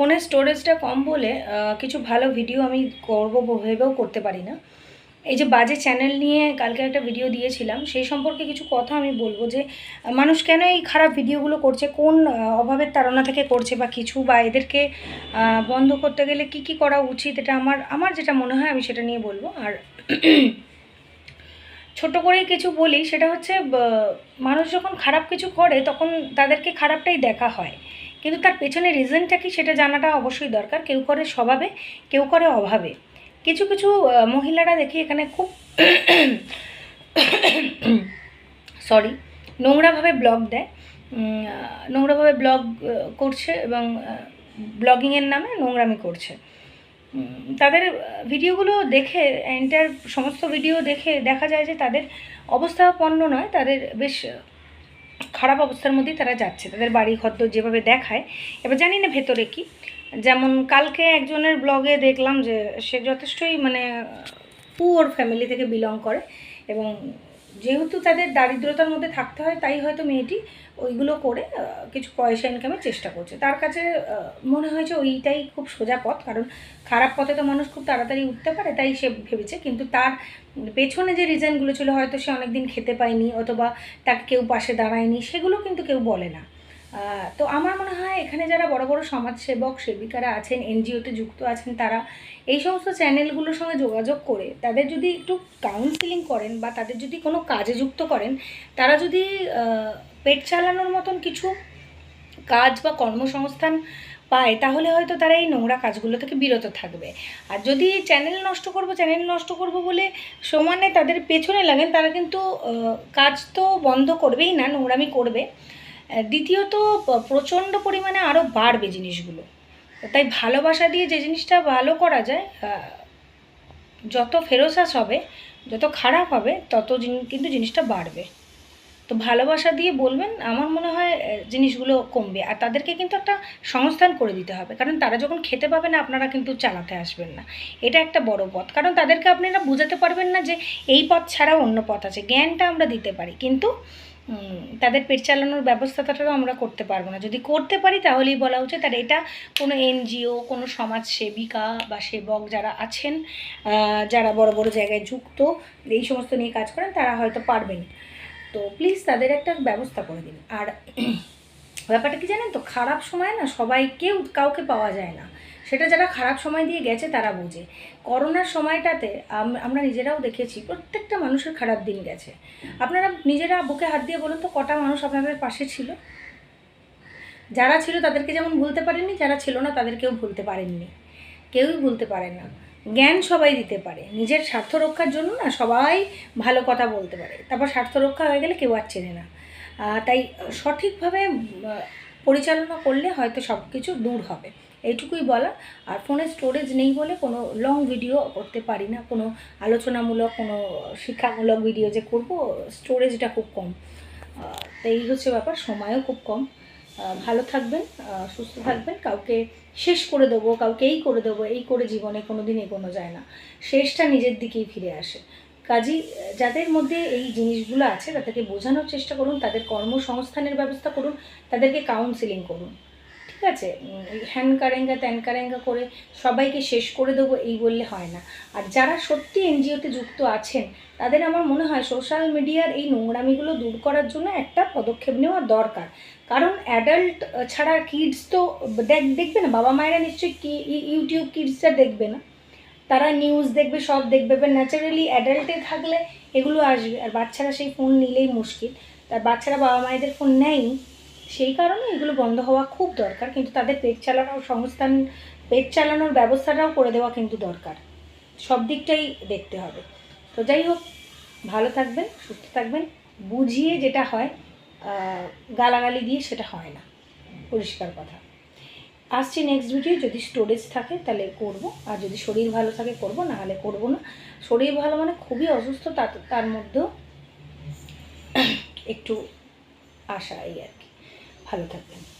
ফোনের স্টোরেজটা কম বলে কিছু ভালো ভিডিও আমি করব ভেবেও করতে পারি না। এই যে বাজে চ্যানেল নিয়ে কালকে একটা ভিডিও দিয়েছিলাম, সেই সম্পর্কে কিছু কথা আমি বলব যে মানুষ কেন এই খারাপ ভিডিওগুলো করছে, কোন অভাবের তাড়না থেকে করছে বা কিছু বা এদেরকে বন্ধ করতে গেলে কি কি করা উচিত, এটা আমার আমার যেটা মনে হয় আমি সেটা নিয়ে বলব। আর ছোট করেই কিছু বলি, সেটা হচ্ছে মানুষ যখন খারাপ কিছু করে, তখন তাদেরকে খারাপটাই দেখা হয়। কিন্তু তার পেছনে রিজনটা কি সেটা জানাটা অবশ্যই দরকার। কেউ করে স্বভাবে, কেউ করে অভাবে। কিছু কিছু মহিলারা দেখি এখানে খুব সরি নোংরাভাবে ব্লগ দেয়। নোংরাভাবে ব্লগ করছে এবং ব্লগিংয়ের নামে নোংরামি করছে। তাদের ভিডিওগুলো দেখে এন্টার সমস্ত ভিডিও দেখে দেখা যায় যে তাদের অবস্থাপন্ন নয়, তাদের বেশ খারাপ অবস্থার মধ্যেই তারা যাচ্ছে, তাদের বাড়ি ঘর যেভাবে দেখায়। এবার জানি না ভেতরে কি। যেমন কালকে একজনের ব্লগে দেখলাম যে সে যথেষ্টই মানে পুয়োর ফ্যামিলি থেকে বিলং করে এবং যেহেতু তাদের দারিদ্রতার মধ্যে থাকতে হয়, তাই হয়তো মেয়েটি ওইগুলো করে কিছু পয়সা ইনকামের চেষ্টা করছে। তার কাছে মনে হয়েছে ওইটাই খুব সোজা পথ, কারণ খারাপ পথে তো মানুষ খুব তাড়াতাড়ি উঠতে পারে, তাই সে ভেবেছে। কিন্তু তার পেছনে যে রিজনগুলো ছিল, হয়তো সে অনেকদিন খেতে পায়নি, অথবা তাকে কেউ পাশে দাঁড়ায়নি, সেগুলো কিন্তু কেউ বলে না। তো আমার মনে হয় এখানে যারা বড় বড় সমাজসেবক, সেবিকারা আছেন, এনজিওতে যুক্ত আছেন, তারা এই সমস্ত চ্যানেলগুলোর সঙ্গে যোগাযোগ করে তাদের যদি একটু কাউন্সিলিং করেন বা তাদের যদি কোনো কাজে যুক্ত করেন, তারা যদি পেট চালানোর মতন কিছু কাজ বা কর্মসংস্থান পায়, তাহলে হয়তো তারা এই নোংরা কাজগুলো থেকে বিরত থাকবে। আর যদি চ্যানেল নষ্ট করব, চ্যানেল নষ্ট করব বলে সমানে তাদের পেছনে লাগেন, তারা কিন্তু কাজ তো বন্ধ করবেই না, নোংরামি করবে। দ্বিতীয়ত প্রচণ্ড পরিমাণে আরও বাড়বে জিনিসগুলো। তাই ভালোবাসা দিয়ে যে জিনিসটা ভালো করা যায় যত ফেরোসাস হবে, যত খারাপ হবে, তত কিন্তু জিনিসটা বাড়বে। তো ভালোবাসা দিয়ে বলবেন, আমার মনে হয় জিনিসগুলো কমবে। আর তাদেরকে কিন্তু একটা সংস্থান করে দিতে হবে। কারণ তারা যখন খেতে পাবে না, আপনারা কিন্তু চালাতে আসবেন না। এটা একটা বড় পথ। কারণ তাদেরকে আপনারা বোঝাতে পারবেন না যে, এই পথ ছাড়াও অন্য পথ আছে। জ্ঞানটা আমরা দিতে পারি। কিন্তু তাদের পেট চালানোর ব্যবস্থাটাও আমরা করতে পারব না। যদি করতে পারি তাহলেই বলা উচিত। আর এটা কোনো এনজিও, কোনো সমাজ সেবিকা বা সেবক যারা আছেন যারা বড় বড় জায়গায় যুক্ত, এই সমস্ত নিয়ে কাজ করেন, তারা হয়তো পারবেন। তো প্লিজ তাদের একটা ব্যবস্থা করে দিন। আর ব্যাপারটা কি জানেন তো? খারাপ সময় না সবাই কেউ কাউকে পাওয়া যায় না। সেটা যারা খারাপ সময় দিয়ে গেছে তারা বোঝে। করোনার সময়টাতে আমরা নিজেরাও দেখেছি প্রত্যেকটা মানুষের খারাপ দিন গেছে। আপনারা নিজেরা বুকে হাত দিয়ে বলুন তো, কটা মানুষ আপনাদের পাশে ছিল? যারা ছিল তাদেরকে যেমন ভুলতে পারেননি, যারা ছিল না তাদেরকেও ভুলতে পারেননি। কেউই ভুলতে পারে না। জ্ঞান সবাই দিতে পারে। নিজের স্বার্থ রক্ষার জন্য না সবাই ভালো কথা বলতে পারে। তারপর স্বার্থ রক্ষা হয়ে গেলে কেউ আর চেনে না। তাই সঠিকভাবে পরিচালনা করলে হয়তো সব কিছু দূর হবে। এইটুকুই বলা আর ফোনে স্টোরেজ নেই বলে কোনো লং ভিডিও করতে পারি না। কোনো আলোচনামূলক, কোনো শিক্ষামূলক ভিডিও যে করব স্টোরেজটা খুব কম। তো এই হচ্ছে ব্যাপার, সময়ও খুব কম। ভালো থাকবেন সুস্থ থাকবেন। কাউকে শেষ করে দেবো, কাউকে এই করে দেবো, এই করে জীবনে কোনো দিন এগোনো যায় না। শেষটা নিজের দিকেই ফিরে আসে। কাজেই যাদের মধ্যে এই জিনিসগুলো আছে, তাদেরকে বোঝানোর চেষ্টা করুন, তাদের কর্মসংস্থানের ব্যবস্থা করুন, তাদেরকে কাউন্সিলিং করুন। ঠিক আছে? হ্যান কারেঙ্গা ত্যান কারেঙ্গা করে সবাইকে শেষ করে দেবো, এই বললে হয় না। আর যারা সত্যি এনজিওতে যুক্ত আছেন, তাদের আমার মনে হয় সোশ্যাল মিডিয়ার এই নোংরামিগুলো দূর করার জন্য একটা পদক্ষেপ নেওয়া দরকার। কারণ অ্যাডাল্ট ছাড়া কিডস তো দেখ, দেখবে না? বাবা মায়েরা নিশ্চয়ই কি ইউটিউব কিডসটা দেখবে না? তারা নিউজ দেখবে, সব দেখবে বা ন্যাচারালি অ্যাডাল্টে থাকলে এগুলো আসবে। আর বাচ্চারা সেই ফোন নিলেই মুশকিল। তার বাচ্চারা বাবা মায়েদের ফোন নেয়নি সেই কারণে এগুলো বন্ধ হওয়া খুব দরকার, কিন্তু তাদের পেট চালানোর সংস্থান, পেট চালানোর ব্যবস্থাটাও করে দেওয়া কিন্তু দরকার। সব দিকটাই দেখতে হবে। তো যাই হোক, ভালো থাকবেন, সুস্থ থাকবেন, বুঝিয়ে যেটা হয় গালাগালি দিয়ে সেটা হয় না। পরিষ্কার কথা। আসছি নেক্সট ভিডিও যদি স্টোরেজ থাকে তাহলে করব, আর যদি শরীর ভালো থাকে করব, না হলে করব না। শরীর ভালো মানে খুবই অসুস্থ, তার তার মধ্যেও একটু আশা, এই আর ভালো থাকবেন।